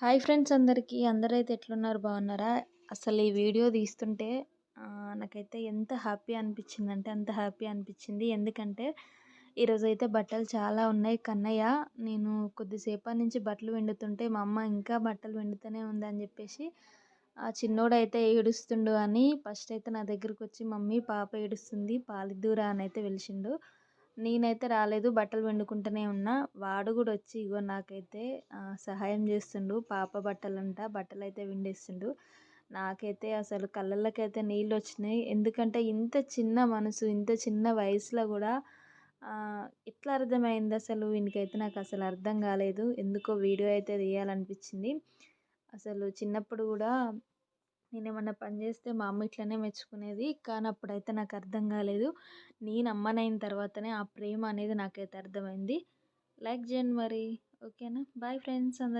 Hi friends అందరికీ. అందరైతే ఎట్లున్నారు? బాగున్నారా? అసలు ఈ వీడియో తీస్తుంటే నాకైతే ఎంత హ్యాపీ అనిపించిందంటే అంత హ్యాపీ అనిపించింది. ఎందుకంటే ఈరోజు అయితే బట్టలు చాలా ఉన్నాయి. కన్నయ్య నేను కొద్దిసేపటి నుంచి బట్టలు వెండుతుంటే మా అమ్మ ఇంకా బట్టలు వెండుతూనే ఉందని చెప్పేసి ఆ చిన్నోడు అయితే ఏడుస్తుండు అని ఫస్ట్ అయితే నా దగ్గరకు వచ్చి మమ్మీ పాప ఏడుస్తుంది పాలిద్దూరా అని అయితే పిలిచిండు నేనైతే రాలేదు. బట్టలు పిండుకుంటూనే ఉన్నా. వాడు కూడా వచ్చి ఇగో నాకైతే సహాయం చేస్తుండు. పాప బట్టలంట. బట్టలు అయితే పిండేస్తుండు. నాకైతే అసలు కళ్ళల్లోకైతే నీళ్ళు వచ్చినాయి ఎందుకంటే ఇంత చిన్న మనసు ఇంత చిన్న వయసులో కూడా ఎట్లా అర్థమైంది అసలు. వీనికైతే నాకు అసలు అర్థం కాలేదు. ఎందుకో వీడియో అయితే తీయాలనిపించింది. అసలు చిన్నప్పుడు కూడా నేను ఏమన్నా పని చేస్తే మా అమ్మ ఇట్లనే మెచ్చుకునేది. కానీ అప్పుడైతే నాకు అర్థం కాలేదు. నేను అమ్మనైన తర్వాతనే ఆ ప్రేమ అనేది నాకైతే అర్థమైంది. లైక్ చేయండి మరి. ఓకేనా? బాయ్ ఫ్రెండ్స్ అందరికి.